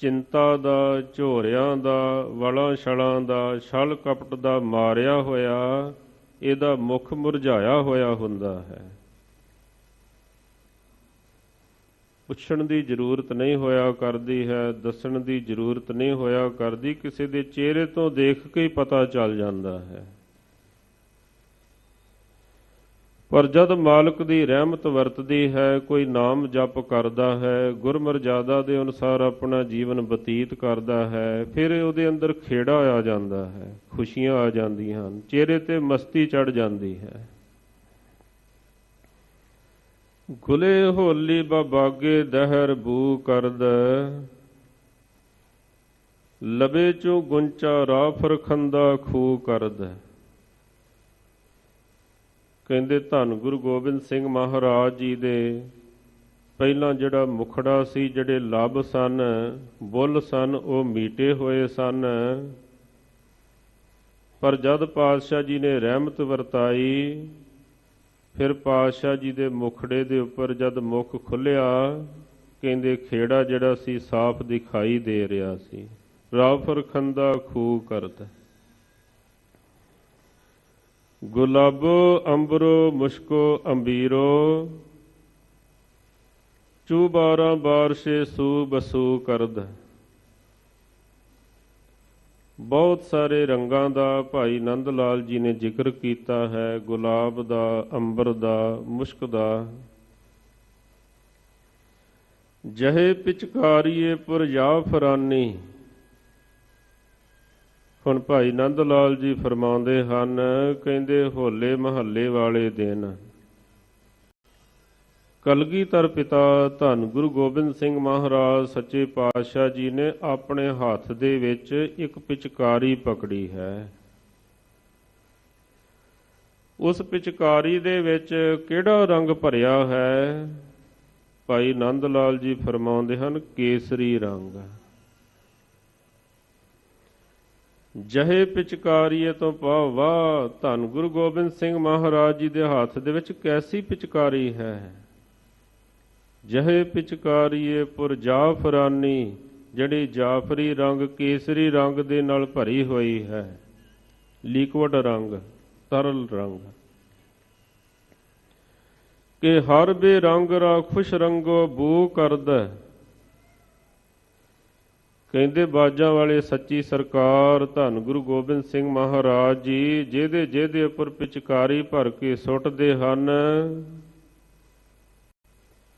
ਚਿੰਤਾ ਦਾ, ਝੋਰਿਆਂ ਦਾ, ਵਲਾਂ ਛਲਾਂ ਦਾ, ਛਲ ਕਪਟ ਦਾ ਮਾਰਿਆ ਹੋਇਆ, ਇਹਦਾ ਮੁਖ ਮੁਰਝਾਇਆ ਹੋਇਆ ਹੁੰਦਾ ਹੈ। ਪੁੱਛਣ ਦੀ ਜ਼ਰੂਰਤ ਨਹੀਂ ਹੋਇਆ ਕਰਦੀ ਹੈ, ਦੱਸਣ ਦੀ ਜ਼ਰੂਰਤ ਨਹੀਂ ਹੋਇਆ ਕਰਦੀ, ਕਿਸੇ ਦੇ ਚਿਹਰੇ ਤੋਂ ਦੇਖ ਕੇ ਹੀ ਪਤਾ ਚੱਲ ਜਾਂਦਾ ਹੈ। ਪਰ ਜਦ ਮਾਲਕ ਦੀ ਰਹਿਮਤ ਵਰਤਦੀ ਹੈ, ਕੋਈ ਨਾਮ ਜਪ ਕਰਦਾ ਹੈ, ਗੁਰਮਰਜ਼ਾਦਾ ਦੇ ਅਨੁਸਾਰ ਆਪਣਾ ਜੀਵਨ ਬਤੀਤ ਕਰਦਾ ਹੈ, ਫਿਰ ਉਹਦੇ ਅੰਦਰ ਖੇੜਾ ਆ ਜਾਂਦਾ ਹੈ, ਖੁਸ਼ੀਆਂ ਆ ਜਾਂਦੀਆਂ ਹਨ, ਚਿਹਰੇ ਤੇ ਮਸਤੀ ਚੜ ਜਾਂਦੀ ਹੈ। ਗੁਲੇ ਹੋਲੀ ਬਾਬਾਗੇ ਦਹਿਰ ਬੂ ਕਰਦ, ਲਬੇ ਚੋਂ ਗੁੰਚਾ ਰਾਫਰ ਖੰਦਾ ਖੂ ਕਰਦ। ਕਹਿੰਦੇ ਧੰਨ ਗੁਰੂ ਗੋਬਿੰਦ ਸਿੰਘ ਮਹਾਰਾਜ ਜੀ ਦੇ। ਪਹਿਲਾਂ ਜਿਹੜਾ ਮੁਖੜਾ ਸੀ, ਜਿਹੜੇ ਲੱਭ ਸਨ, ਬੁੱਲ ਸਨ, ਉਹ ਮੀਟੇ ਹੋਏ ਸਨ। ਪਰ ਜਦ ਪਾਤਸ਼ਾਹ ਜੀ ਨੇ ਰਹਿਮਤ ਵਰਤਾਈ, ਫਿਰ ਪਾਤਸ਼ਾਹ ਜੀ ਦੇ ਮੁਖੜੇ ਦੇ ਉੱਪਰ ਜਦ ਮੁਖ ਖੁੱਲਿਆ, ਕਹਿੰਦੇ ਖੇੜਾ ਜਿਹੜਾ ਸੀ, ਸਾਫ਼ ਦਿਖਾਈ ਦੇ ਰਿਹਾ ਸੀ। ਰਾਫਰ ਖੰਦਾ ਖੂ ਕਰਦਾ। ਗੁਲਾਬੋ ਅੰਬਰੋ ਮੁਸ਼ਕੋ ਅੰਬੀਰੋ। ਚੂ ਬਾਰਾਂ ਬਾਰਸ਼ੇ ਸੂ ਬਸੂ ਕਰਦ। ਬਹੁਤ ਸਾਰੇ ਰੰਗਾਂ ਦਾ ਭਾਈ ਨੰਦ ਲਾਲ ਜੀ ਨੇ ਜ਼ਿਕਰ ਕੀਤਾ ਹੈ, ਗੁਲਾਬ ਦਾ, ਅੰਬਰ ਦਾ, ਮੁਸ਼ਕ ਦਾ। ਜਹੇ ਪਿਚਕਾਰੀਏ ਪੁਰ ਜਾਫਰਾਨੀ ਹੁਣ ਭਾਈ ਨੰਦ ਲਾਲ ਜੀ ਫਰਮਾਉਂਦੇ ਹਨ, ਕਹਿੰਦੇ, ਹੋਲੇ ਮਹੱਲੇ ਵਾਲੇ ਦਿਨ। ਕਲਗੀਧਰ ਪਿਤਾ, ਧੰਨ ਗੁਰੂ ਗੋਬਿੰਦ ਸਿੰਘ ਮਹਾਰਾਜ, ਸੱਚੇ ਪਾਤਸ਼ਾਹ ਜੀ ਨੇ ਆਪਣੇ ਹੱਥ ਦੇ ਵਿੱਚ ਇੱਕ ਪਿਚਕਾਰੀ ਪਕੜੀ ਹੈ। ਉਸ ਪਿਚਕਾਰੀ ਦੇ ਵਿੱਚ ਕਿਹੜਾ ਰੰਗ ਭਰਿਆ ਹੈ? ਭਾਈ ਨੰਦ ਲਾਲ ਜੀ ਫਰਮਾਉਂਦੇ ਹਨ, ਕੇਸਰੀ ਰੰਗ। ਜਹੇ ਪਿਚਕਾਰੀਏ ਤੋਂ ਪਾਵਾ ਧੰਨ ਗੁਰੂ ਗੋਬਿੰਦ ਸਿੰਘ ਮਹਾਰਾਜ ਜੀ ਦੇ ਹੱਥ ਦੇ ਵਿੱਚ ਕੈਸੀ ਪਿਚਕਾਰੀ ਹੈ? ਜਹੇ ਪਿਚਕਾਰੀਏ ਪੁਰ ਜਾਫਰਾਨੀ, ਜਿਹੜੀ ਜਾਫਰੀ ਰੰਗ ਕੇਸਰੀ ਰੰਗ ਦੇ ਨਾਲ ਭਰੀ ਹੋਈ ਹੈ। ਲਿਕਵਿਡ ਰੰਗ, ਤਰਲ ਰੰਗ। ਕਿ ਹਰ ਬੇ ਰੰਗ ਰਾ ਖੁਸ਼ ਰੰਗੋ ਬੂ ਕਰਦਾ ਕਹਿੰਦੇ ਬਾਜਾਂ ਵਾਲੇ ਸੱਚੀ ਸਰਕਾਰ ਧੰਨ ਗੁਰੂ ਗੋਬਿੰਦ ਸਿੰਘ ਮਹਾਰਾਜ ਜੀ, ਜਿਹਦੇ ਜਿਹਦੇ ਉੱਪਰ ਪਿਚਕਾਰੀ ਭਰ ਕੇ ਸੁੱਟਦੇ ਹਨ,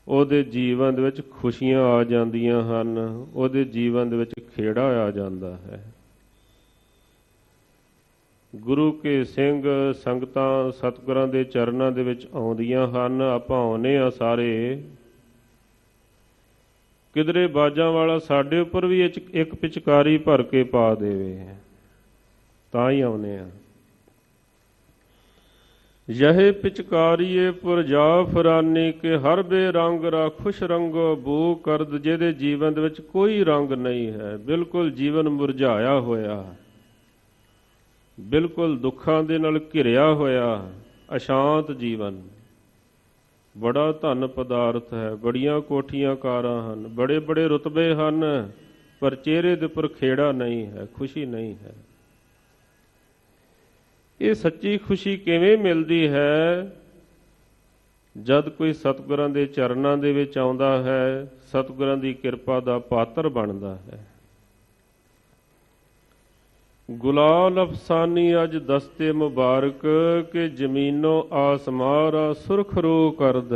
ਉਹਦੇ ਜੀਵਨ ਦੇ ਵਿੱਚ ਖੁਸ਼ੀਆਂ ਆ ਜਾਂਦੀਆਂ ਹਨ, ਉਹਦੇ ਜੀਵਨ ਦੇ ਵਿੱਚ ਖੇੜਾ ਆ ਜਾਂਦਾ ਹੈ। ਗੁਰੂ ਕੇ ਸਿੰਘ ਸੰਗਤਾਂ ਸਤਿਗੁਰਾਂ ਦੇ ਚਰਨਾਂ ਦੇ ਵਿੱਚ ਆਉਂਦੀਆਂ ਹਨ, ਆਪਾਂ ਆਉਨੇ ਆ ਸਾਰੇ। ਕਿਧਰੇ ਬਾਜਾਂ ਵਾਲਾ ਸਾਡੇ ਉੱਪਰ ਵੀ ਇੱਕ ਪਿਚਕਾਰੀ ਭਰ ਕੇ ਪਾ ਦੇਵੇ। ਤਾਂ ਹੀ ਆਉਨੇ ਆ। ਯਹੇ ਪਿਚਕਾਰੀਏ, ਪੁਰ ਫਰਾਨੀ, ਕੇ ਹਰ ਬੇ ਰੰਗ ਰਾ ਖੁਸ਼ ਰੰਗੋ ਬੂ ਕਰਦ, ਜਿਹਦੇ ਜੀਵਨ ਦੇ ਵਿੱਚ ਕੋਈ ਰੰਗ ਨਹੀਂ ਹੈ। ਬਿਲਕੁਲ ਜੀਵਨ ਮੁਰਝਾਇਆ ਹੋਇਆ। ਬਿਲਕੁਲ ਦੁੱਖਾਂ ਦੇ ਨਾਲ ਘਿਰਿਆ ਹੋਇਆ ਅਸ਼ਾਂਤ ਜੀਵਨ। ਬੜਾ ਧਨ ਪਦਾਰਥ ਹੈ, ਬੜੀਆਂ ਕੋਠੀਆਂ ਕਾਰਾਂ ਹਨ, ਬੜੇ ਬੜੇ ਰੁਤਬੇ ਹਨ, ਪਰ ਚਿਹਰੇ ਦੇ ਉੱਪਰ ਖੇੜਾ ਨਹੀਂ ਹੈ, ਖੁਸ਼ੀ ਨਹੀਂ ਹੈ। ਇਹ ਸੱਚੀ ਖੁਸ਼ੀ ਕਿਵੇਂ ਮਿਲਦੀ ਹੈ? ਜਦ ਕੋਈ ਸਤਿਗੁਰਾਂ ਦੇ ਚਰਨਾਂ ਦੇ ਵਿੱਚ ਆਉਂਦਾ ਹੈ, ਸਤਿਗੁਰਾਂ ਦੀ ਕਿਰਪਾ ਦਾ ਪਾਤਰ ਬਣਦਾ ਹੈ। ਗੁਲਾਲ ਅਫਸਾਨੀ ਅਜ ਦਸਤੇ ਮੁਬਾਰਕ ਕਿ ਜ਼ਮੀਨੋ ਆਸਮਾਰਾ ਸੁਰਖ ਰੂ ਕਰਦ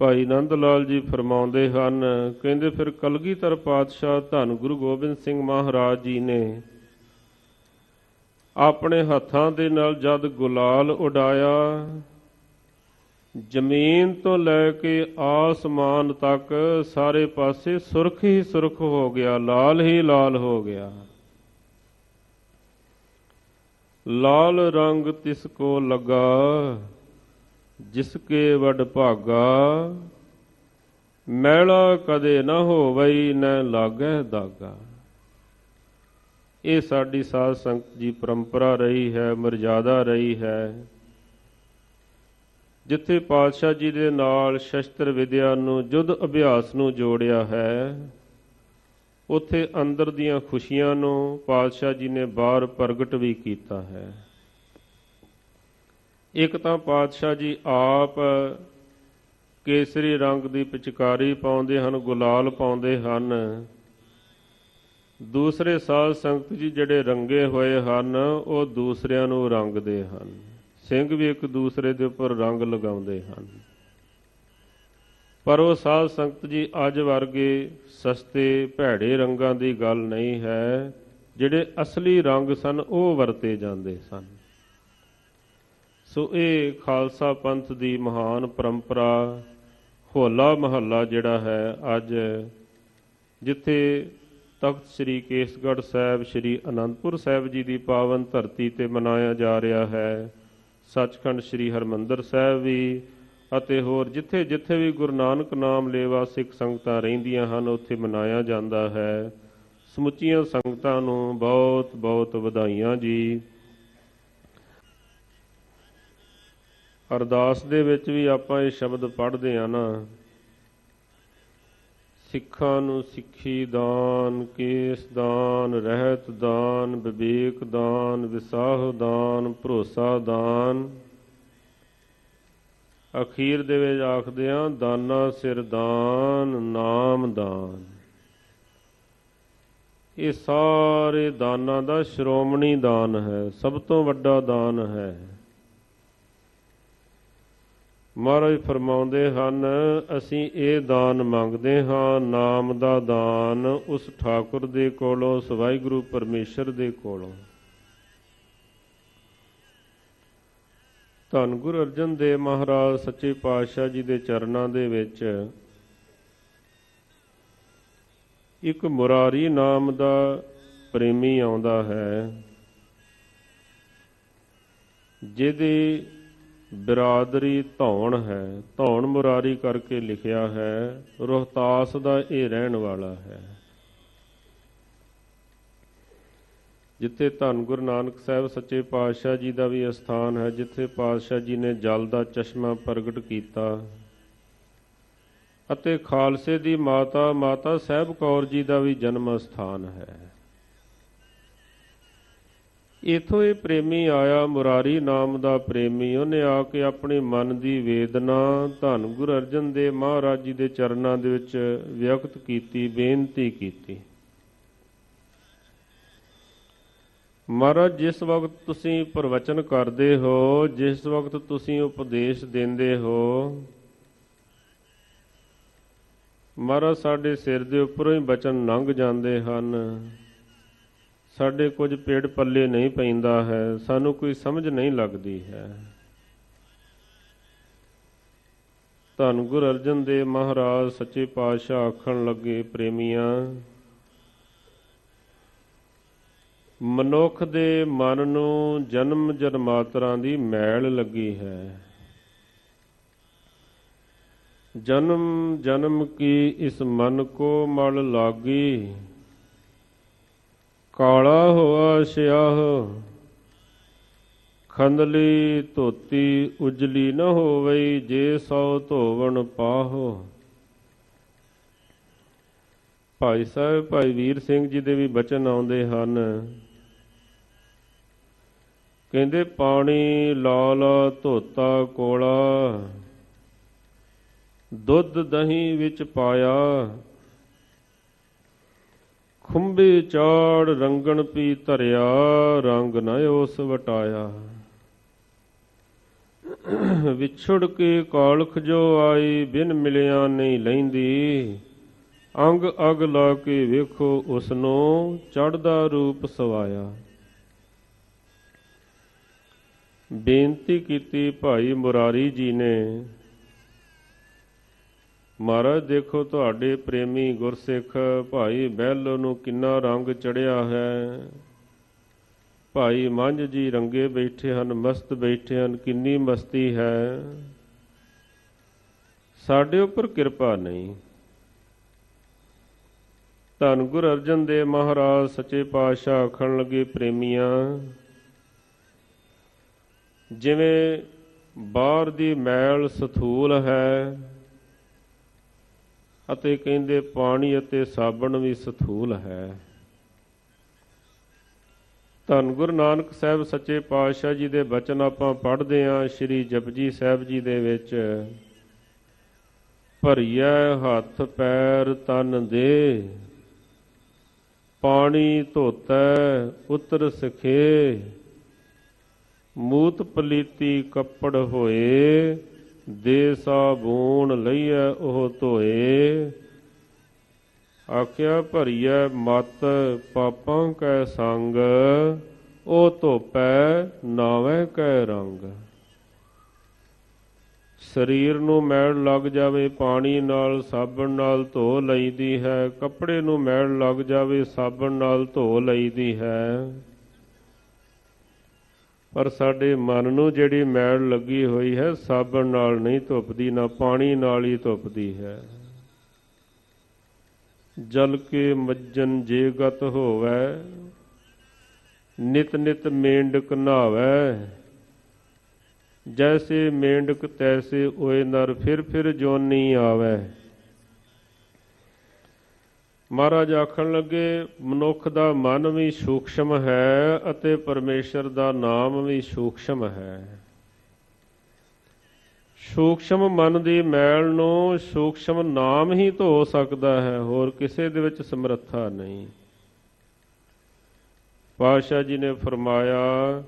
ਭਾਈ ਨੰਦ ਲਾਲ ਜੀ ਫਰਮਾਉਂਦੇ ਹਨ, ਕਹਿੰਦੇ ਫਿਰ ਕਲਗੀਧਰ ਪਾਤਸ਼ਾਹ ਧੰਨ ਗੁਰੂ ਗੋਬਿੰਦ ਸਿੰਘ ਮਹਾਰਾਜ ਜੀ ਨੇ ਆਪਣੇ ਹੱਥਾਂ ਦੇ ਨਾਲ ਜਦ ਗੁਲਾਲ ਉਡਾਇਆ, ਜ਼ਮੀਨ ਤੋਂ ਲੈ ਕੇ ਆਸਮਾਨ ਤੱਕ ਸਾਰੇ ਪਾਸੇ ਸੁਰਖ ਹੀ ਸੁਰਖ ਹੋ ਗਿਆ, ਲਾਲ ਹੀ ਲਾਲ ਹੋ ਗਿਆ। ਲਾਲ ਰੰਗ ਤਿਸ ਕੋ ਲਗਾ, ਜਿਸ ਕੇ ਵਡ ਭਾਗਾ। ਮੈਲਾ ਕਦੇ ਨਾ ਹੋਵਈ, ਨ ਲਾਗੈ ਦਾਗਾ। ਇਹ ਸਾਡੀ ਸਾਧ ਸੰਗਤ ਜੀ ਪਰੰਪਰਾ ਰਹੀ ਹੈ, ਮਰਜ਼ਾਦਾ ਰਹੀ ਹੈ। ਜਿੱਥੇ ਪਾਤਸ਼ਾਹ ਜੀ ਦੇ ਨਾਲ ਸ਼ਸਤਰ ਵਿਦਿਆ ਨੂੰ ਜੁਦ ਅਭਿਆਸ ਨੂੰ ਜੋੜਿਆ ਹੈ ਉੱਥੇ ਅੰਦਰ ਦੀਆਂ ਖੁਸ਼ੀਆਂ ਨੂੰ ਪਾਤਸ਼ਾਹ ਜੀ ਨੇ ਬਾਹਰ ਪ੍ਰਗਟ ਵੀ ਕੀਤਾ ਹੈ। ਇੱਕ ਤਾਂ ਪਾਤਸ਼ਾਹ ਜੀ ਆਪ ਕੇਸਰੀ ਰੰਗ ਦੀ ਪਿਚਕਾਰੀ ਪਾਉਂਦੇ ਹਨ, ਗੁਲਾਲ ਪਾਉਂਦੇ ਹਨ। ਦੂਸਰੇ ਸਾਧ ਸੰਗਤ ਜੀ ਜਿਹੜੇ ਰੰਗੇ ਹੋਏ ਹਨ, ਉਹ ਦੂਸਰਿਆਂ ਨੂੰ ਰੰਗਦੇ ਹਨ। ਸਿੰਘ ਵੀ ਇੱਕ ਦੂਸਰੇ ਦੇ ਉੱਪਰ ਰੰਗ ਲਗਾਉਂਦੇ ਹਨ। ਪਰ ਉਹ ਸਾਧ ਸੰਗਤ ਜੀ ਅੱਜ ਵਰਗੇ ਸਸਤੇ ਭੈੜੇ ਰੰਗਾਂ ਦੀ ਗੱਲ ਨਹੀਂ ਹੈ, ਜਿਹੜੇ ਅਸਲੀ ਰੰਗ ਸਨ, ਉਹ ਵਰਤੇ ਜਾਂਦੇ ਸਨ। ਸੋ ਇਹ ਖਾਲਸਾ ਪੰਥ ਦੀ ਮਹਾਨ ਪਰੰਪਰਾ, ਹੋਲਾ ਮਹੱਲਾ ਜਿਹੜਾ ਹੈ, ਅੱਜ ਜਿੱਥੇ ਤਖਤ ਸ੍ਰੀ ਕੇਸਗੜ੍ਹ ਸਾਹਿਬ, ਸ੍ਰੀ ਅਨੰਦਪੁਰ ਸਾਹਿਬ ਜੀ ਦੀ ਪਾਵਨ ਧਰਤੀ ਤੇ ਮਨਾਇਆ ਜਾ ਰਿਹਾ ਹੈ, ਸੱਚਖੰਡ ਸ੍ਰੀ ਹਰਮੰਦਰ ਸਾਹਿਬ ਵੀ ਅਤੇ ਹੋਰ ਜਿੱਥੇ ਜਿੱਥੇ ਵੀ ਗੁਰੂ ਨਾਨਕ ਨਾਮ ਲੇਵਾ ਸਿੱਖ ਸੰਗਤਾਂ ਰਹਿੰਦੀਆਂ ਹਨ, ਉੱਥੇ ਮਨਾਇਆ ਜਾਂਦਾ ਹੈ। ਸਮੁੱਚੀਆਂ ਸੰਗਤਾਂ ਨੂੰ ਬਹੁਤ ਬਹੁਤ ਵਧਾਈਆਂ ਜੀ। ਅਰਦਾਸ ਦੇ ਵਿੱਚ ਵੀ ਆਪਾਂ ਇਹ ਸ਼ਬਦ ਪੜ੍ਹਦੇ ਆ ਨਾ, ਸਿੱਖਾਂ ਨੂੰ ਸਿੱਖੀ ਦਾਨ, ਕੇਸ ਦਾਨ, ਰਹਿਤ ਦਾਨ, ਵਿਵੇਕ ਦਾਨ, ਵਿਸਾਹ ਦਾਨ, ਭਰੋਸਾ ਦਾਨ। ਅਖੀਰ ਦੇ ਵਿੱਚ ਆਖਦੇ ਆ ਦਾਨਾ ਸਿਰਦਾਨ ਨਾਮ ਦਾਨ। ਇਹ ਸਾਰੇ ਦਾਨਾਂ ਦਾ ਸ਼੍ਰੋਮਣੀ ਦਾਨ ਹੈ, ਸਭ ਤੋਂ ਵੱਡਾ ਦਾਨ ਹੈ। ਮਹਾਰਾਜ ਫਰਮਾਉਂਦੇ ਹਨ, ਅਸੀਂ ਇਹ ਦਾਨ ਮੰਗਦੇ ਹਾਂ, ਨਾਮ ਦਾ ਦਾਨ ਉਸ ਠਾਕੁਰ ਦੇ ਕੋਲੋਂ ਸਵਾਈ ਗੁਰੂ ਪਰਮੇਸ਼ਰ ਦੇ ਕੋਲੋਂ। ਧੰਨ ਗੁਰੂ ਅਰਜਨ ਦੇਵ ਮਹਾਰਾਜ, ਸੱਚੇ ਪਾਤਸ਼ਾਹ ਜੀ ਦੇ ਚਰਨਾਂ ਦੇ ਵਿੱਚ ਇੱਕ ਮੁਰਾਰੀ ਨਾਮ ਦਾ ਪ੍ਰੇਮੀ ਆਉਂਦਾ ਹੈ, ਜਿਹਦੀ ਬਰਾਦਰੀ ਧੌਣ ਹੈ। ਧੌਣ ਮੁਰਾਰੀ ਕਰਕੇ ਲਿਖਿਆ ਹੈ, ਰੋਹਤਾਸ ਦਾ ਇਹ ਰਹਿਣ ਵਾਲਾ ਹੈ। ਜਿੱਥੇ ਧੰਨ ਗੁਰੂ ਨਾਨਕ ਸਾਹਿਬ ਸੱਚੇ ਪਾਤਸ਼ਾਹ ਜੀ ਦਾ ਵੀ ਅਸਥਾਨ ਹੈ, ਜਿੱਥੇ ਪਾਤਸ਼ਾਹ ਜੀ ਨੇ ਜਲ ਦਾ ਚਸ਼ਮਾ ਪ੍ਰਗਟ ਕੀਤਾ। ਅਤੇ ਖਾਲਸੇ ਦੀ ਮਾਤਾ ਮਾਤਾ ਸਾਹਿਬ ਕੌਰ ਜੀ ਦਾ ਵੀ ਜਨਮ ਸਥਾਨ ਹੈ। ਇਥੋਂ ਇਹ ਪ੍ਰੇਮੀ ਆਇਆ, ਮੁਰਾਰੀ ਨਾਮ ਦਾ ਪ੍ਰੇਮੀ, ਉਹਨੇ ਆ ਕੇ ਆਪਣੇ ਮਨ ਦੀ ਵੇਦਨਾ ਧੰਨ ਗੁਰੂ ਅਰਜਨ ਦੇਵ ਮਹਾਰਾਜ ਜੀ ਦੇ ਚਰਨਾਂ ਦੇ ਵਿੱਚ ਵਿਅਕਤ ਕੀਤੀ, ਬੇਨਤੀ ਕੀਤੀ। ਮਹਾਰਾਜ, ਜਿਸ ਵਕਤ ਤੁਸੀਂ ਪ੍ਰਵਚਨ ਕਰਦੇ ਹੋ, ਜਿਸ ਵਕਤ ਤੁਸੀਂ ਉਪਦੇਸ਼ ਦਿੰਦੇ ਹੋ, ਮਹਾਰਾਜ, ਸਾਡੇ ਸਿਰ ਦੇ ਉੱਪਰੋਂ ਹੀ ਬਚਨ ਲੰਘ ਜਾਂਦੇ ਹਨ। ਸਾਡੇ ਕੁਝ ਪੇੜ ਪੱਲੇ ਨਹੀਂ ਪੈਂਦਾ ਹੈ, ਸਾਨੂੰ ਕੋਈ ਸਮਝ ਨਹੀਂ ਲੱਗਦੀ ਹੈ। ਧੰਨ ਗੁਰ ਅਰਜਨ ਦੇਵ ਮਹਾਰਾਜ, ਸੱਚੇ ਪਾਤਸ਼ਾਹ ਆਖਣ ਲੱਗੇ, ਪ੍ਰੇਮੀਆਂ ਮਨੁੱਖ ਦੇ ਮਨ ਨੂੰ ਜਨਮ ਜਨਮਾਤਰਾਂ ਦੀ ਮੈਲ ਲੱਗੀ ਹੈ। ਜਨਮ ਜਨਮ ਕੀ ਇਸ ਮਨ ਕੋ ਮਲ ਲਾਗੀ? ਕਾਲਾ ਹੋਆ ਸਿਆਹ, ਖੰਦਲੀ ਧੋਤੀ ਉਜਲੀ ਨ ਹੋਵਈ ਜੇ ਸੌ ਧੋਵਣ ਪਾਹੋ। ਭਾਈ ਸਾਹਿਬ, ਭਾਈ ਵੀਰ ਸਿੰਘ ਜੀ ਦੇ ਵੀ ਬਚਨ ਆਉਂਦੇ ਹਨ। ਕਹਿੰਦੇ, ਪਾਣੀ ਲਾਲ ਧੋਤਾ ਕੋਲਾ, ਦੁੱਧ ਦਹੀਂ ਵਿੱਚ ਪਾਇਆ, ਖੁੰਬੇ ਚਾੜ ਰੰਗਣ ਪੀ ਧਰਿਆ, ਰੰਗ ਨਾ ਉਸ ਵਟਾਇਆ। ਵਿਛੜ ਕੇ ਕਾਲਖ ਜੋ ਆਈ, ਬਿਨ ਮਿਲਿਆ ਨਹੀਂ ਲੈਂਦੀ। ਅੰਗ ਅਗ ਲਾ ਕੇ ਵੇਖੋ, ਉਸ ਨੂੰ ਚੜਦਾ ਰੂਪ ਸਵਾਇਆ। ਬੇਨਤੀ ਕੀਤੀ ਭਾਈ ਮੁਰਾਰੀ ਜੀ ਨੇ, ਮਹਾਰਾਜ, ਦੇਖੋ ਤੁਹਾਡੇ ਪ੍ਰੇਮੀ ਗੁਰਸਿੱਖ ਭਾਈ ਬਹਿਲੋ ਨੂੰ ਕਿੰਨਾ ਰੰਗ ਚੜਿਆ ਹੈ। ਭਾਈ ਮੰਝ ਜੀ ਰੰਗੇ ਬੈਠੇ ਹਨ, ਮਸਤ ਬੈਠੇ ਹਨ, ਕਿੰਨੀ ਮਸਤੀ ਹੈ। ਸਾਡੇ ਉੱਪਰ ਕਿਰਪਾ ਨਹੀਂ। ਧੰਨ ਗੁਰ ਅਰਜਨ ਦੇਵ ਮਹਾਰਾਜ, ਸੱਚੇ ਪਾਤਸ਼ਾਹ ਆਖਣ ਲੱਗੇ, ਪ੍ਰੇਮੀਆਂ ਜਿਵੇਂ ਬਾਹਰ ਦੀ ਮੈਲ ਸਥੂਲ ਹੈ ਅਤੇ ਕਹਿੰਦੇ ਪਾਣੀ ਅਤੇ ਸਾਬਣ ਵੀ ਸਥੂਲ ਹੈ। ਧੰਨ ਗੁਰੂ ਨਾਨਕ ਸਾਹਿਬ ਸੱਚੇ ਪਾਤਸ਼ਾਹ ਜੀ ਦੇ ਬਚਨ ਆਪਾਂ ਪੜ੍ਹਦੇ ਆਂ ਸ੍ਰੀ ਜਪਜੀ ਸਾਹਿਬ ਜੀ ਦੇ ਵਿੱਚ, ਭਰੀਐ ਹੱਥ ਪੈਰ ਤਨ ਦੇ, ਪਾਣੀ ਧੋਤੈ ਉਤਰ ਸਖੇ। ਮੂਤ ਪਲੀਤੀ ਕੱਪੜ ਹੋਏ, ਦੇ ਸਾਬੂਣ ਲਈਐ ਉਹ ਧੋਏ। ਆਖਿਆ, ਭਰੀਐ ਮਤ ਪਾਪਾਂ ਕੈ ਸੰਗ, ਉਹ ਧੋਪੈ ਨਾਵੇਂ ਕੈ ਰੰਗ। ਸਰੀਰ ਨੂੰ ਮੈਲ ਲੱਗ ਜਾਵੇ, ਪਾਣੀ ਨਾਲ ਸਾਬਣ ਨਾਲ ਧੋ ਲਈਦੀ ਹੈ, ਕੱਪੜੇ ਨੂੰ ਮੈਲ ਲੱਗ ਜਾਵੇ, ਸਾਬਣ ਨਾਲ ਧੋ ਲਈਦੀ ਹੈ। ਪਰ ਸਾਡੇ ਮਨ ਨੂੰ ਜਿਹੜੀ ਮੈਲ ਲੱਗੀ ਹੋਈ ਹੈ ਸਾਬਣ ਨਾਲ ਨਹੀਂ ਧੁੱਪਦੀ, ਨਾ ਪਾਣੀ ਨਾਲ ਹੀ ਧੁੱਪਦੀ ਹੈ। ਜਲ ਕੇ ਮੱਜਨ ਜੇ ਗਤ ਹੋਵੈ, ਨਿਤ ਨਿਤ ਮੇਂਡਕ ਨਾਵੈ ਜੈਸੇ ਮੇਂਡਕ ਤੈਸੇ ਓਏ ਨਰ, ਫਿਰ ਫਿਰ ਜੋਨੀ ਆਵੈ। ਮਹਾਰਾਜ ਆਖਣ ਲੱਗੇ, ਮਨੁੱਖ ਦਾ ਮਨ ਵੀ ਸੂਖਸ਼ਮ ਹੈ ਅਤੇ ਪਰਮੇਸ਼ਰ ਦਾ ਨਾਮ ਵੀ ਸੂਖਸ਼ਮ ਹੈ। ਸੂਖਸ਼ਮ ਮਨ ਦੀ ਮੈਲ ਨੂੰ ਸੂਖਸ਼ਮ ਨਾਮ ਹੀ ਧੋ ਸਕਦਾ ਹੈ, ਹੋਰ ਕਿਸੇ ਦੇ ਵਿੱਚ ਸਮਰੱਥਾ ਨਹੀਂ। ਪਾਸ਼ਾ ਜੀ ਨੇ ਫਰਮਾਇਆ,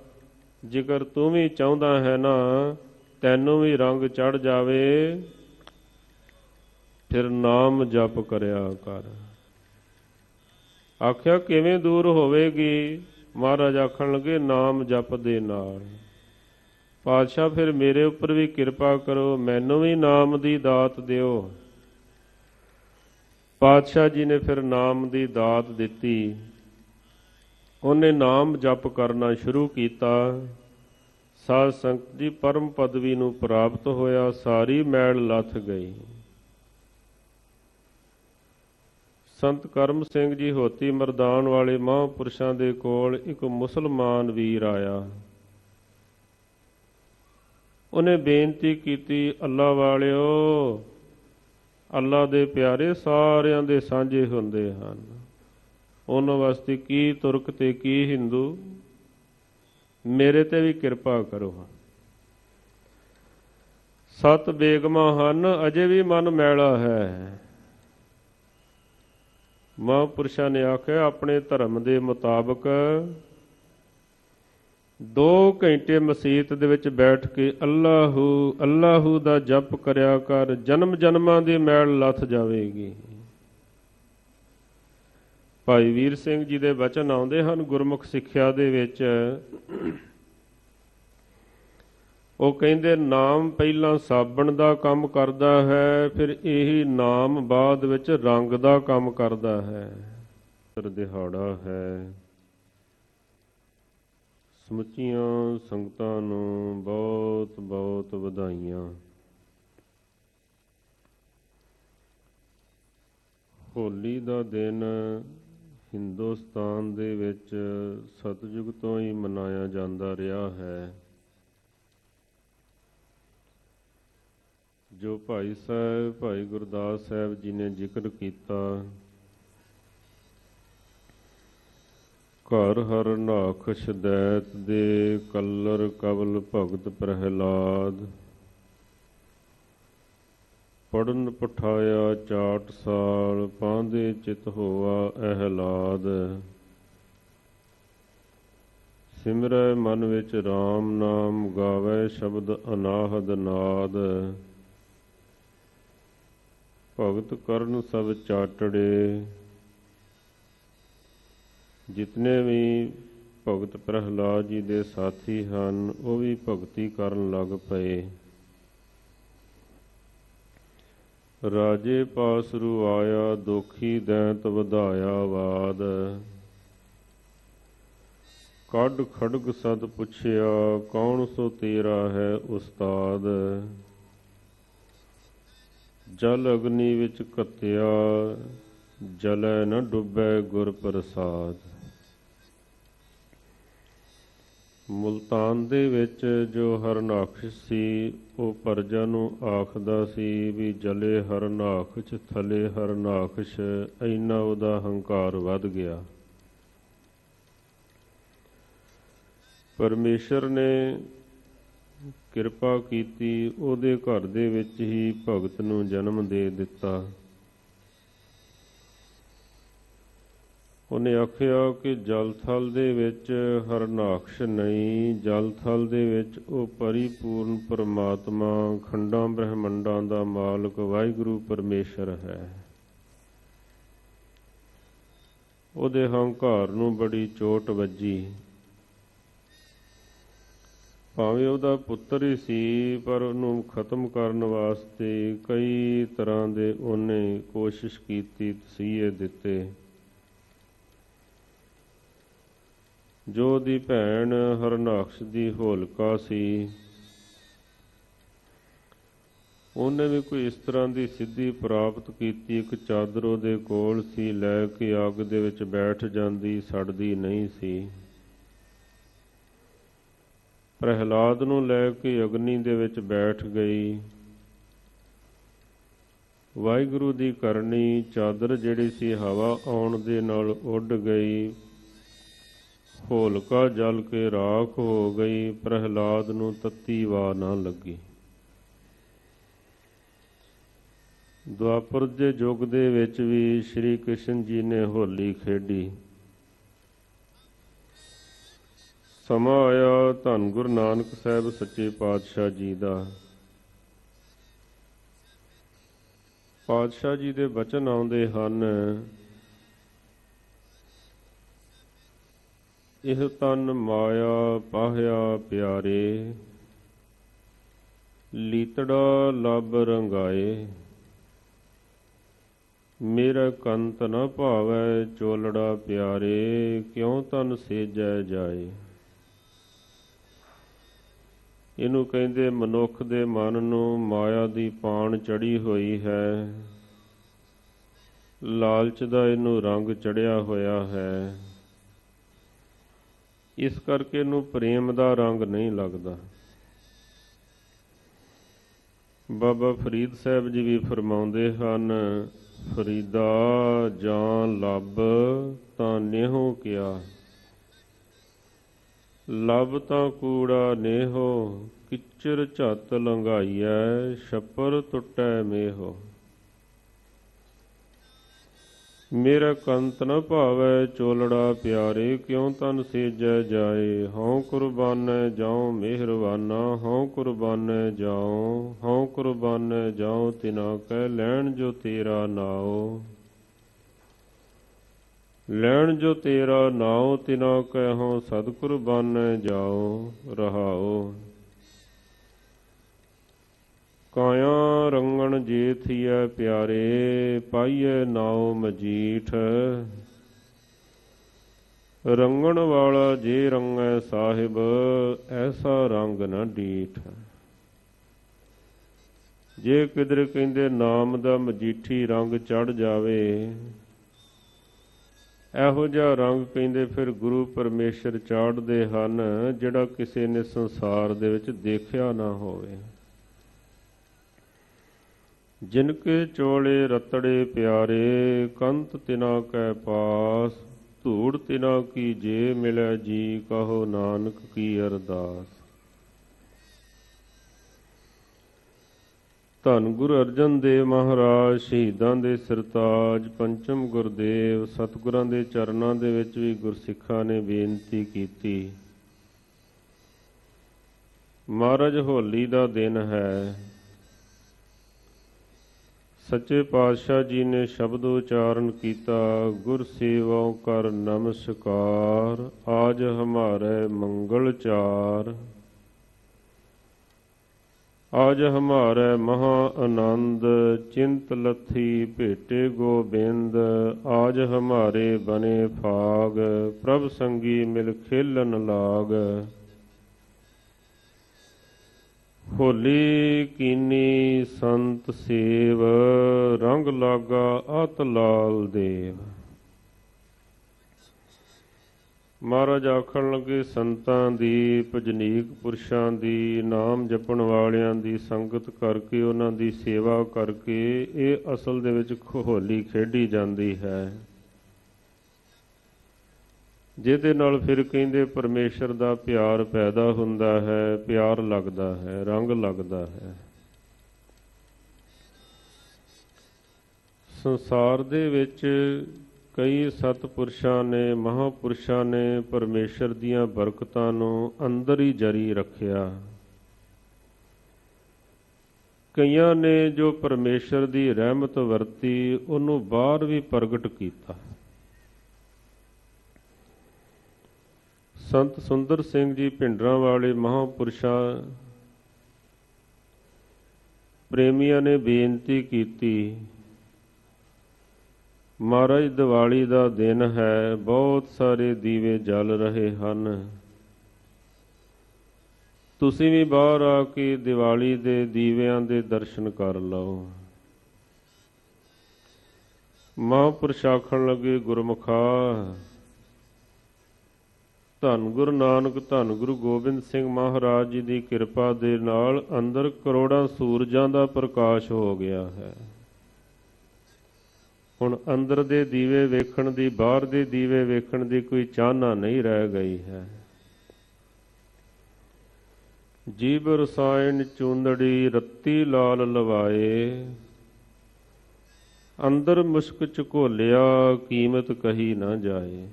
ਜੇਕਰ ਤੂੰ ਵੀ ਚਾਹੁੰਦਾ ਹੈ ਨਾ, ਤੈਨੂੰ ਵੀ ਰੰਗ ਚੜ ਜਾਵੇ, ਫਿਰ ਨਾਮ ਜਪ ਕਰਿਆ ਕਰ। ਆਖਿਆ, ਕਿਵੇਂ ਦੂਰ ਹੋਵੇਗੀ? ਮਹਾਰਾਜ ਆਖਣ ਲੱਗੇ, ਨਾਮ ਜਪ ਦੇ ਨਾਲ। ਪਾਤਸ਼ਾਹ ਫਿਰ, ਮੇਰੇ ਉੱਪਰ ਵੀ ਕਿਰਪਾ ਕਰੋ, ਮੈਨੂੰ ਵੀ ਨਾਮ ਦੀ ਦਾਤ ਦਿਓ। ਪਾਤਸ਼ਾਹ ਜੀ ਨੇ ਫਿਰ ਨਾਮ ਦੀ ਦਾਤ ਦਿੱਤੀ। ਉਹਨੇ ਨਾਮ ਜਪ ਕਰਨਾ ਸ਼ੁਰੂ ਕੀਤਾ। ਸਾਧ ਸੰਗਤ ਦੀ ਪਰਮ ਪਦਵੀ ਨੂੰ ਪ੍ਰਾਪਤ ਹੋਇਆ, ਸਾਰੀ ਮੈਲ ਲੱਥ ਗਈ। ਸੰਤ ਕਰਮ ਸਿੰਘ ਜੀ ਹੋਤੀ ਮਰਦਾਨ ਵਾਲੇ ਮਹਾਂਪੁਰਸ਼ਾਂ ਦੇ ਕੋਲ ਇੱਕ ਮੁਸਲਮਾਨ ਵੀਰ ਆਇਆ। ਉਹਨੇ ਬੇਨਤੀ ਕੀਤੀ, ਅੱਲਾ ਵਾਲਿਓ, ਅੱਲਾ ਦੇ ਪਿਆਰੇ ਸਾਰਿਆਂ ਦੇ ਸਾਂਝੇ ਹੁੰਦੇ ਹਨ। ਉਹਨਾਂ ਵਾਸਤੇ ਕੀ ਤੁਰਕ ਤੇ ਕੀ ਹਿੰਦੂ, ਮੇਰੇ ਤੇ ਵੀ ਕਿਰਪਾ ਕਰੋ ਸਤ ਬੇਗਮਾਂ ਹਨ, ਅਜੇ ਵੀ ਮਨ ਮੈਲਾ ਹੈ। ਮਹਾਂਪੁਰਸ਼ਾਂ ਨੇ ਆਖਿਆ, ਆਪਣੇ ਧਰਮ ਦੇ ਮੁਤਾਬਕ 2 ਘੰਟੇ ਮਸਜਿਦ ਦੇ ਵਿੱਚ ਬੈਠ ਕੇ ਅੱਲਾਹੂ ਅੱਲਾਹੂ ਦਾ ਜਪ ਕਰਿਆ ਕਰ ਜਨਮ ਜਨਮਾਂ ਦੀ ਮੈਲ ਲੱਥ ਜਾਵੇਗੀ। ਭਾਈ ਵੀਰ ਸਿੰਘ ਜੀ ਦੇ ਬਚਨ ਆਉਂਦੇ ਹਨ, ਗੁਰਮੁਖ ਸਿੱਖਿਆ ਦੇ ਵਿੱਚ। ਉਹ ਕਹਿੰਦੇ, ਨਾਮ ਪਹਿਲਾਂ ਸਾਬਣ ਦਾ ਕੰਮ ਕਰਦਾ ਹੈ, ਫਿਰ ਇਹੀ ਨਾਮ ਬਾਅਦ ਵਿੱਚ ਰੰਗ ਦਾ ਕੰਮ ਕਰਦਾ ਹੈ। ਸਰ ਦਿਹਾੜਾ ਹੈ। ਸਮੁੱਚੀਆਂ ਸੰਗਤਾਂ ਨੂੰ ਬਹੁਤ ਬਹੁਤ ਵਧਾਈਆਂ। ਹੋਲੀ ਦਾ ਦਿਨ ਹਿੰਦੁਸਤਾਨ ਦੇ ਵਿੱਚ ਸਤਜੁਗ ਤੋਂ ਹੀ ਮਨਾਇਆ ਜਾਂਦਾ ਰਿਹਾ ਹੈ। ਜੋ ਭਾਈ ਸਾਹਿਬ, ਭਾਈ ਗੁਰਦਾਸ ਸਾਹਿਬ ਜੀ ਨੇ ਜ਼ਿਕਰ ਕੀਤਾ, ਘਰ ਹਰ ਨਾਖ ਸ਼ਦੈਤ ਦੇ ਕਲਰ ਕਵਲ ਭਗਤ ਪ੍ਰਹਿਲਾਦ ਪੜਨ ਪਠਾਇਆ ਚਾਟ ਸਾਲ, ਪਾਂਦੇ ਚਿਤ ਹੋਆ ਅਹਲਾਦ। ਸਿਮਰੈ ਮਨ ਵਿੱਚ RAM ਨਾਮ ਗਾਵੇ ਸ਼ਬਦ ਅਨਾਹਦ ਨਾਦ। ਭਗਤ ਕਰਨ ਸਭ ਚਾਟੜੇ। ਜਿਤਨੇ ਵੀ ਭਗਤ ਪ੍ਰਹਲਾਦ ਜੀ ਦੇ ਸਾਥੀ ਹਨ, ਉਹ ਵੀ ਭਗਤੀ ਕਰਨ ਲੱਗ ਪਏ। ਰਾਜੇ ਪਾਸਰੂ ਆਇਆ, ਦੁਖੀ ਦੈਂਤ ਵਧਾਇਆ ਵਾਦ। ਕੱਢ ਖੜਗ ਸਤ ਪੁੱਛਿਆ, ਕੌਣ ਸੋ ਤੇਰਾ ਹੈ ਉਸਤਾਦ? ਜਲ ਅਗਨੀ ਵਿੱਚ ਘਤਿਆ ਜਲੈ ਨ ਡੁੱਬੈ ਗੁਰ ਪ੍ਰਸਾਦ। ਮੁਲਤਾਨ ਦੇ ਵਿੱਚ ਜੋ ਹਰਨਾਕਸ਼ ਸੀ, ਉਹ ਪਰਜਾ ਨੂੰ ਆਖਦਾ ਸੀ ਵੀ ਜਲੇ ਹਰਨਾਕਸ਼ ਥਲੇ ਹਰਨਾਕਸ਼ ਇੰਨਾ ਉਹਦਾ ਹੰਕਾਰ ਵੱਧ ਗਿਆ। ਪਰਮੇਸ਼ਰ ਨੇ ਕਿਰਪਾ ਕੀਤੀ ਉਹਦੇ ਘਰ ਦੇ ਵਿੱਚ ਹੀ ਭਗਤ ਨੂੰ ਜਨਮ ਦੇ ਦਿੱਤਾ। ਉਹਨੇ ਆਖਿਆ ਕਿ ਜਲ ਥਲ ਦੇ ਵਿੱਚ ਹਰਨਾਕਸ਼ ਨਹੀਂ ਜਲ ਥਲ ਦੇ ਵਿੱਚ ਉਹ ਪਰਿਪੂਰਨ ਪਰਮਾਤਮਾ, ਖੰਡਾਂ ਬ੍ਰਹਮੰਡਾਂ ਦਾ ਮਾਲਕ, ਵਾਹਿਗੁਰੂ ਪਰਮੇਸ਼ਰ ਹੈ। ਉਹਦੇ ਹੰਕਾਰ ਨੂੰ ਬੜੀ ਚੋਟ ਵੱਜੀ। ਭਾਵੇਂ ਉਹਦਾ ਪੁੱਤਰ ਹੀ ਸੀ, ਪਰ ਉਹਨੂੰ ਖਤਮ ਕਰਨ ਵਾਸਤੇ ਕਈ ਤਰ੍ਹਾਂ ਦੇ ਉਹਨੇ ਕੋਸ਼ਿਸ਼ ਕੀਤੀ, ਤਸੀਹੇ ਦਿੱਤੇ। ਜੋ ਦੀ ਭੈਣ ਹਰਨਾਕਸ਼ ਦੀ ਹੋਲਕਾ ਸੀ, ਉਹਨੇ ਵੀ ਕੋਈ ਇਸ ਤਰ੍ਹਾਂ ਦੀ ਸਿੱਧੀ ਪ੍ਰਾਪਤ ਕੀਤੀ, ਇੱਕ ਚਾਦਰ ਉਹਦੇ ਕੋਲ ਸੀ, ਲੈ ਕੇ ਅੱਗ ਦੇ ਵਿੱਚ ਬੈਠ ਜਾਂਦੀ, ਸੜਦੀ ਨਹੀਂ ਸੀ। ਪ੍ਰਹਿਲਾਦ ਨੂੰ ਲੈ ਕੇ ਅਗਨੀ ਦੇ ਵਿੱਚ ਬੈਠ ਗਈ। ਵਾਹਿਗੁਰੂ ਦੀ ਕਰਨੀ ਚਾਦਰ ਜਿਹੜੀ ਸੀ ਹਵਾ ਆਉਣ ਦੇ ਨਾਲ ਉੱਡ ਗਈ। ਹੋਲਕਾ ਜਲ ਕੇ ਰਾਖ ਹੋ ਗਈ। ਪ੍ਰਹਿਲਾਦ ਨੂੰ ਤੱਤੀ ਵਾ ਨਾ ਲੱਗੀ। ਦੁਆਪਰ ਦੇ ਯੁੱਗ ਦੇ ਵਿੱਚ ਵੀ ਸ੍ਰੀ ਕ੍ਰਿਸ਼ਨ ਜੀ ਨੇ ਹੋਲੀ ਖੇਡੀ। ਸਮਾਂ ਆਇਆ ਧੰਨ ਗੁਰੂ ਨਾਨਕ ਸਾਹਿਬ ਸੱਚੇ ਪਾਤਸ਼ਾਹ ਜੀ ਦਾ। ਪਾਤਸ਼ਾਹ ਜੀ ਦੇ ਬਚਨ ਆਉਂਦੇ ਹਨ। ਇਹ ਤਨ ਮਾਇਆ ਪਾਹਿਆ ਪਿਆਰੇ, ਲੀਤੜਾ ਲਬ ਰੰਗਾਏ। ਮੇਰਾ ਕੰਤ ਨ ਭਾਵੈ ਚੋਲੜਾ ਪਿਆਰੇ, ਕਿਉ ਤਨ ਸੇਜੈ ਜਾਏ। ਇਹਨੂੰ ਕਹਿੰਦੇ ਮਨੁੱਖ ਦੇ ਮਨ ਨੂੰ ਮਾਇਆ ਦੀ ਪਾਣ ਚੜੀ ਹੋਈ ਹੈ। ਲਾਲਚ ਦਾ ਇਹਨੂੰ ਰੰਗ ਚੜਿਆ ਹੋਇਆ ਹੈ। ਇਸ ਕਰਕੇ ਇਹਨੂੰ ਪ੍ਰੇਮ ਦਾ ਰੰਗ ਨਹੀਂ ਲੱਗਦਾ। ਬਾਬਾ ਫਰੀਦ ਸਾਹਿਬ ਜੀ ਵੀ ਫਰਮਾਉਂਦੇ ਹਨ, ਫਰੀਦਾ ਜਾਂ ਲੱਭ ਤਾਂ ਨਿਹੋ ਕਿਆ? ਲਬ ਤਾਂ ਕੂੜਾ ਨੇਹੋ, ਕਿਚਰ ਝੱਤ ਲੰਘਾਈਐ, ਛੱਪਰ ਟੁੱਟੈ ਮੇਹੋ। ਮੇਰਾ ਕੰਤ ਨ ਭਾਵੈ ਚੋਲੜਾ ਪਿਆਰੇ, ਕਿਉ ਤਨ ਸੇਜੈ ਜਾਏ? ਹਉ ਕੁਰਬਾਨੈ ਜਾਉ ਮਿਹਰਬਾਨਾ, ਹਉ ਕੁਰਬਾਨੈ ਜਾਉ, ਹਉ ਕੁਰਬਾਨੈ ਜਾਉ ਤਿਨਾ ਕਹਿ ਲੈਣ ਜੋ ਤੇਰਾ ਨਾਉ। ਲੈਣ ਜੋ ਤੇਰਾ ਨਾਉ ਤਿਨਾ ਕਹਿਓ ਸਤਿਗੁਰ ਬਾਨੈ ਜਾਓ ਰਹਾਓ ਕਾਇਆ ਰੰਗਣ ਜੇ ਥੀਐ ਪਿਆਰੇ, ਪਾਈਐ ਨਾਉ ਮਜੀਠ। ਰੰਗਣ ਵਾਲਾ ਜੇ ਰੰਗੈ ਸਾਹਿਬ, ਐਸਾ ਰੰਗ ਨਾ ਡੀਠ। ਜੇ ਕਿਧਰ ਕਹਿੰਦੇ ਨਾਮ ਦਾ ਮਜੀਠੀ ਰੰਗ ਚੜ ਜਾਵੇ ਇਹੋ ਜਿਹਾ ਰੰਗ ਪੈਂਦੇ ਫਿਰ ਗੁਰੂ ਪਰਮੇਸ਼ਰ ਚਾੜਦੇ ਹਨ, ਜਿਹੜਾ ਕਿਸੇ ਨੇ ਸੰਸਾਰ ਦੇ ਵਿੱਚ ਦੇਖਿਆ ਨਾ ਹੋਵੇ। ਜਿਨ ਕੇ ਚੋਲੇ ਰਤੜੇ ਪਿਆਰੇ, ਕੰਤ ਤਿਨਾ ਕੈ ਪਾਸ, ਧੂੜ ਤਿਨਾ ਕੀ ਜੇ ਮਿਲੈ ਜੀ, ਕਹੋ ਨਾਨਕ ਕੀ ਅਰਦਾਸ। ਧੰਨ ਗੁਰੂ ਅਰਜਨ ਦੇਵ ਮਹਾਰਾਜ, ਸ਼ਹੀਦਾਂ ਦੇ ਸਰਤਾਜ, ਪੰਚਮ ਗੁਰਦੇਵ, ਸਤਿਗੁਰਾਂ ਦੇ ਚਰਨਾਂ ਦੇ ਵਿੱਚ ਵੀ ਗੁਰਸਿੱਖਾਂ ਨੇ ਬੇਨਤੀ ਕੀਤੀ। ਮਹਾਰਾਜ, ਹੋਲੀ ਦਾ ਦਿਨ ਹੈ। ਸੱਚੇ ਪਾਤਸ਼ਾਹ ਜੀ ਨੇ ਸ਼ਬਦ ਉਚਾਰਨ ਕੀਤਾ, ਗੁਰ ਸੇਵਾਉ ਕਰ ਨਮਸਕਾਰ, ਆਜ ਹਮਾਰੇ ਮੰਗਲ ਚਾਰ। ਆਜ ਹਮਾਰੇ ਮਹਾ ਆਨੰਦ, ਚਿੰਤ ਲਥੀ ਭੇਟੇ ਗੋਬਿੰਦ, ਆਜ ਹਮਾਰੇ ਬਨੇ ਫਾਗ, ਪ੍ਰਭ ਸੰਗੀ ਮਿਲ ਖੇਲਨ ਲਾਗ। ਹੋਲੀ ਕੀਨੀ ਸੰਤ ਸੇਵ, ਰੰਗ ਲਾਗਾ ਅਤ ਲਾਲ ਦੇਵ। ਮਹਾਰਾਜ ਆਖਣ ਲੱਗੇ, ਸੰਤਾਂ ਦੀ, ਭਜਨੀਕ ਪੁਰਸ਼ਾਂ ਦੀ, ਨਾਮ ਜਪਣ ਵਾਲਿਆਂ ਦੀ, ਸੰਗਤ ਕਰਕੇ ਉਹਨਾਂ ਦੀ ਸੇਵਾ ਕਰਕੇ ਇਹ ਅਸਲ ਦੇ ਵਿੱਚ ਹੋਲੀ ਖੇਡੀ ਜਾਂਦੀ ਹੈ। ਜਿਹਦੇ ਨਾਲ ਫਿਰ ਕਹਿੰਦੇ, ਪਰਮੇਸ਼ਰ ਦਾ ਪਿਆਰ ਪੈਦਾ ਹੁੰਦਾ ਹੈ, ਪਿਆਰ ਲੱਗਦਾ ਹੈ, ਰੰਗ ਲੱਗਦਾ ਹੈ। ਸੰਸਾਰ ਦੇ ਵਿੱਚ ਕਈ ਸਤਪੁਰਸ਼ਾਂ ਨੇ, ਮਹਾਪੁਰਸ਼ਾਂ ਨੇ ਪਰਮੇਸ਼ਰ ਦੀਆਂ ਬਰਕਤਾਂ ਨੂੰ ਅੰਦਰ ਹੀ ਜਰੀ ਰੱਖਿਆ। ਕਈਆਂ ਨੇ ਜੋ ਪਰਮੇਸ਼ਰ ਦੀ ਰਹਿਮਤ ਵਰਤੀ, ਉਹਨੂੰ ਬਾਹਰ ਵੀ ਪ੍ਰਗਟ ਕੀਤਾ। ਸੰਤ ਸੁੰਦਰ ਸਿੰਘ ਜੀ ਭਿੰਡਰਾਂ ਵਾਲੇ ਮਹਾਪੁਰਸ਼ਾਂ ਪ੍ਰੇਮੀਆਂ ਨੇ ਬੇਨਤੀ ਕੀਤੀ ਮਹਾਰਾਜ, ਦੀਵਾਲੀ ਦਾ ਦਿਨ ਹੈ, ਬਹੁਤ ਸਾਰੇ ਦੀਵੇ ਜਲ ਰਹੇ ਹਨ। ਤੁਸੀਂ ਵੀ ਬਾਹਰ ਆ ਕੇ ਦੀਵਾਲੀ ਦੇ ਦੀਵਿਆਂ ਦੇ ਦਰਸ਼ਨ ਕਰ ਲਓ। ਮਾਂ ਪ੍ਰਸ਼ਾਖਣ ਲੱਗੇ ਗੁਰਮੁਖਾ। ਧੰਨ ਗੁਰੂ ਨਾਨਕ, ਧੰਨ ਗੁਰੂ ਗੋਬਿੰਦ ਸਿੰਘ ਮਹਾਰਾਜ ਜੀ ਦੀ ਕਿਰਪਾ ਦੇ ਨਾਲ ਅੰਦਰ ਕਰੋੜਾਂ ਸੂਰਜਾਂ ਦਾ ਪ੍ਰਕਾਸ਼ ਹੋ ਗਿਆ ਹੈ। ਹੁਣ ਅੰਦਰ ਦੇ ਦੀਵੇ ਵੇਖਣ ਦੀ, ਬਾਹਰ ਦੇ ਦੀਵੇ ਵੇਖਣ ਦੀ ਕੋਈ ਚਾਹਨਾ ਨਹੀਂ ਰਹਿ ਗਈ ਹੈ। ਜੀਵ ਰਸਾਇਣ ਚੂੰਦੜੀ ਰੱਤੀ ਲਾਲ ਲਵਾਏ, ਅੰਦਰ ਮੁਸ਼ਕ ਚ ਘੋਲਿਆ ਕੀਮਤ ਕਹੀ ਨਾ ਜਾਏ।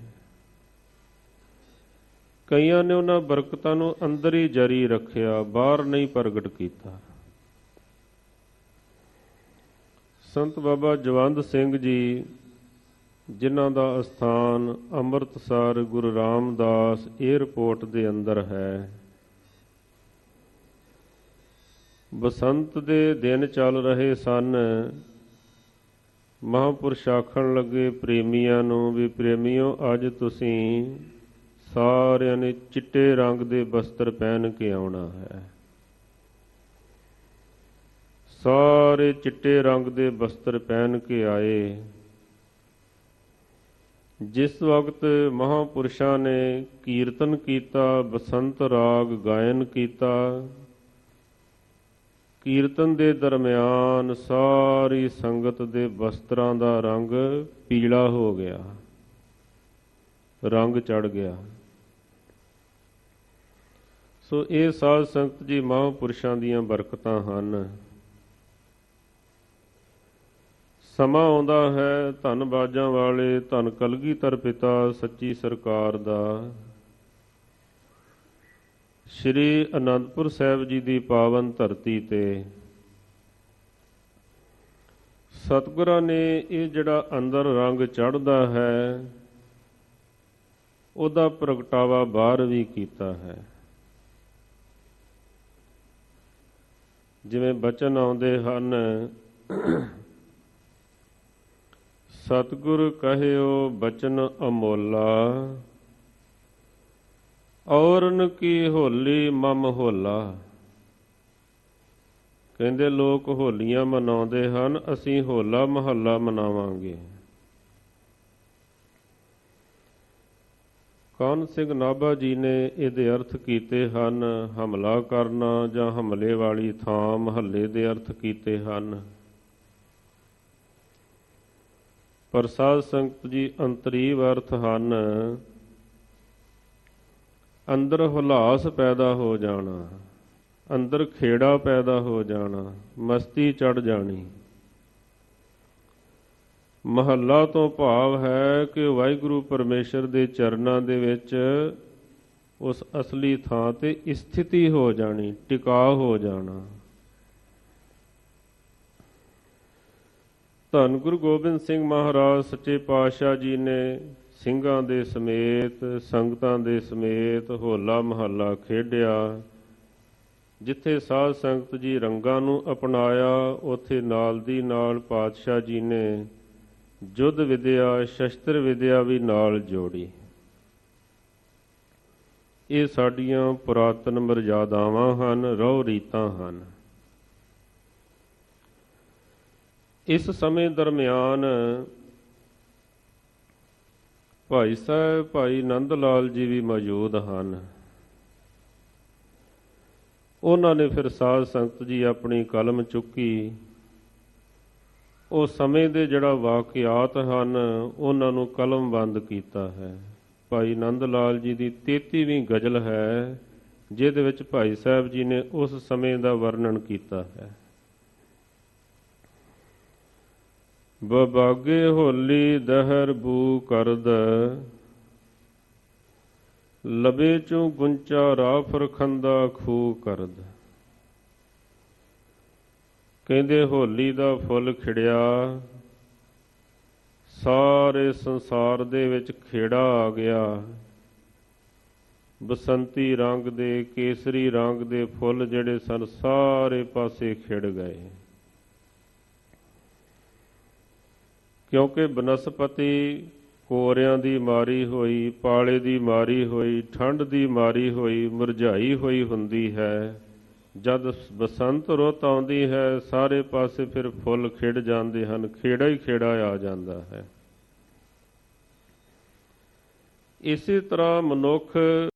ਕਈਆਂ ਨੇ ਉਹਨਾਂ ਬਰਕਤਾਂ ਨੂੰ ਅੰਦਰ ਹੀ ਜਾਰੀ ਰੱਖਿਆ, ਬਾਹਰ ਨਹੀਂ ਪ੍ਰਗਟ ਕੀਤਾ। ਸੰਤ ਬਾਬਾ ਜਵੰਦ ਸਿੰਘ ਜੀ, ਜਿਨ੍ਹਾਂ ਦਾ ਅਸਥਾਨ ਅੰਮ੍ਰਿਤਸਰ ਗੁਰੂ ਰਾਮਦਾਸ 에ਅਰਪੋਰਟ ਦੇ ਅੰਦਰ ਹੈ। ਬਸੰਤ ਦੇ ਦਿਨ ਚੱਲ ਰਹੇ ਸਨ। ਮਹਾਂਪੁਰਸ਼ ਆਖਣ ਲੱਗੇ ਪ੍ਰੇਮੀਆਂ ਨੂੰ ਵੀ, ਪ੍ਰੇਮੀਓ, ਅੱਜ ਤੁਸੀਂ ਸਾਰਿਆਂ ਨੇ ਚਿੱਟੇ ਰੰਗ ਦੇ ਵਸਤਰ ਪਹਿਨ ਕੇ ਆਉਣਾ ਹੈ। ਸਾਰੇ ਚਿੱਟੇ ਰੰਗ ਦੇ ਵਸਤਰ ਪਹਿਨ ਕੇ ਆਏ। ਜਿਸ ਵਕਤ ਮਹਾਪੁਰਸ਼ਾਂ ਨੇ ਕੀਰਤਨ ਕੀਤਾ, ਬਸੰਤ ਰਾਗ ਗਾਇਨ ਕੀਤਾ, ਕੀਰਤਨ ਦੇ ਦਰਮਿਆਨ ਸਾਰੀ ਸੰਗਤ ਦੇ ਵਸਤਰਾਂ ਦਾ ਰੰਗ ਪੀਲਾ ਹੋ ਗਿਆ। ਰੰਗ ਚੜ ਗਿਆ। ਸੋ ਇਹ ਸਾਧ ਸੰਗਤ ਜੀ ਮਹਾਂਪੁਰਸ਼ਾਂ ਦੀਆਂ ਬਰਕਤਾਂ ਹਨ। ਸਮਾਂ ਆਉਂਦਾ ਹੈ ਧੰਨ ਬਾਜਾਂ ਵਾਲੇ, ਧੰਨ ਕਲਗੀਧਰ ਪਿਤਾ, ਸੱਚੀ ਸਰਕਾਰ ਦਾ। ਸ਼੍ਰੀ ਅਨੰਦਪੁਰ ਸਾਹਿਬ ਜੀ ਦੀ ਪਾਵਨ ਧਰਤੀ ਤੇ ਸਤਿਗੁਰਾਂ ਨੇ ਇਹ ਜਿਹੜਾ ਅੰਦਰ ਰੰਗ ਚੜਦਾ ਹੈ, ਉਹਦਾ ਪ੍ਰਗਟਾਵਾ ਬਾਹਰ ਵੀ ਕੀਤਾ ਹੈ। ਜਿਵੇਂ ਬਚਨ ਆਉਂਦੇ ਹਨ ਸਤਿਗੁਰ ਕਹਿਓ ਬਚਨ ਅਮੋਲਾ। ਔਰਨ ਕੀ ਹੋਲੀ ਮਮ ਹੋਲਾ। ਕਹਿੰਦੇ ਲੋਕ ਹੋਲੀਆਂ ਮਨਾਉਂਦੇ ਹਨ, ਅਸੀਂ ਹੋਲਾ ਮਹੱਲਾ ਮਨਾਵਾਂਗੇ। ਕੌਣ ਸਿੰਘ ਨਾਭਾ ਜੀ ਨੇ ਇਹਦੇ ਅਰਥ ਕੀਤੇ ਹਨ, ਹਮਲਾ ਕਰਨਾ ਜਾਂ ਹਮਲੇ ਵਾਲੀ ਥਾਂ ਮਹੱਲੇ ਦੇ ਅਰਥ ਕੀਤੇ ਹਨ। ਪ੍ਰਸਾਦ ਸੰਗਤ ਜੀ ਅੰਤਰੀਵ ਅਰਥ ਹਨ। ਅੰਦਰ ਹੁਲਾਸ ਪੈਦਾ ਹੋ ਜਾਣਾ, ਅੰਦਰ ਖੇੜਾ ਪੈਦਾ ਹੋ ਜਾਣਾ, ਮਸਤੀ ਚੜ ਜਾਣੀ। ਮਹੱਲਾ ਤੋਂ ਭਾਵ ਹੈ ਕਿ ਵਾਹਿਗੁਰੂ ਪਰਮੇਸ਼ਰ ਦੇ ਚਰਨਾਂ ਦੇ ਵਿੱਚ ਉਸ ਅਸਲੀ ਥਾਂ ਤੇ ਸਥਿਤੀ ਹੋ ਜਾਣੀ ਟਿਕਾ ਹੋ ਜਾਣਾ। ਧੰਨ ਗੁਰੂ ਗੋਬਿੰਦ ਸਿੰਘ ਮਹਾਰਾਜ, ਸੱਚੇ ਪਾਤਸ਼ਾਹ ਜੀ ਨੇ ਸਿੰਘਾਂ ਦੇ ਸਮੇਤ, ਸੰਗਤਾਂ ਦੇ ਸਮੇਤ ਹੋਲਾ ਮਹੱਲਾ ਖੇਡਿਆ। ਜਿੱਥੇ ਸਾਧ ਸੰਗਤ ਜੀ ਰੰਗਾਂ ਨੂੰ ਅਪਣਾਇਆ, ਉਥੇ ਨਾਲ ਦੀ ਨਾਲ ਪਾਤਸ਼ਾਹ ਜੀ ਨੇ ਜੁੱਧ ਵਿਦਿਆ, ਸ਼ਸਤਰ ਵਿਦਿਆ ਵੀ ਨਾਲ ਜੋੜੀ। ਇਹ ਸਾਡੀਆਂ ਪੁਰਾਤਨ ਮਰਜ਼ਾਦਾਵਾਂ ਹਨ ਰਹੁ ਰੀਤਾਂ ਹਨ। ਇਸ ਸਮੇਂ ਦਰਮਿਆਨ ਭਾਈ ਸਾਹਿਬ, ਭਾਈ ਨੰਦ ਲਾਲ ਜੀ ਵੀ ਮੌਜੂਦ ਹਨ। ਉਹਨਾਂ ਨੇ ਫਿਰ ਸਾਧ ਸੰਗਤ ਜੀ ਆਪਣੀ ਕਲਮ ਚੁੱਕੀ। ਉਹ ਸਮੇਂ ਦੇ ਜਿਹੜਾ ਵਾਕਿਆਤ ਹਨ, ਉਹਨਾਂ ਨੂੰ ਕਲਮਬੰਦ ਕੀਤਾ ਹੈ। ਭਾਈ ਨੰਦ ਲਾਲ ਜੀ ਦੀ 33ਵੀਂ ਗਜ਼ਲ ਹੈ, ਜਿਹਦੇ ਵਿੱਚ ਭਾਈ ਸਾਹਿਬ ਜੀ ਨੇ ਉਸ ਸਮੇਂ ਦਾ ਵਰਣਨ ਕੀਤਾ ਹੈ। ਬਬਾਗੇ ਹੋਲੀ ਦਹਰ ਬੂ ਕਰਦ। ਲਬੇ ਚੋਂ ਗੁੰਚਾ ਰਾਫਰ ਖੰਦਾ ਖੂ ਕਰਦ। ਕਹਿੰਦੇ ਹੋਲੀ ਦਾ ਫੁੱਲ ਖਿੜਿਆ, ਸਾਰੇ ਸੰਸਾਰ ਦੇ ਵਿੱਚ ਖੇੜਾ ਆ ਗਿਆ। ਬਸੰਤੀ ਰੰਗ ਦੇ, ਕੇਸਰੀ ਰੰਗ ਦੇ ਫੁੱਲ ਜਿਹੜੇ ਸਨ, ਸਾਰੇ ਪਾਸੇ ਖਿੜ ਗਏ। ਕਿਉਂਕਿ ਬਨਸਪਤੀ ਕੋਰਿਆਂ ਦੀ ਮਾਰੀ ਹੋਈ, ਪਾਲੇ ਦੀ ਮਾਰੀ ਹੋਈ, ਠੰਡ ਦੀ ਮਾਰੀ ਹੋਈ, ਮੁਰਝਾਈ ਹੋਈ ਹੁੰਦੀ ਹੈ। ਜਦ ਬਸੰਤ ਰੁੱਤ ਆਉਂਦੀ ਹੈ, ਸਾਰੇ ਪਾਸੇ ਫਿਰ ਫੁੱਲ ਖਿੜ ਜਾਂਦੇ ਹਨ, ਖੇੜਾ ਹੀ ਖੇੜਾ ਆ ਜਾਂਦਾ ਹੈ। ਇਸੇ ਤਰ੍ਹਾਂ ਮਨੁੱਖ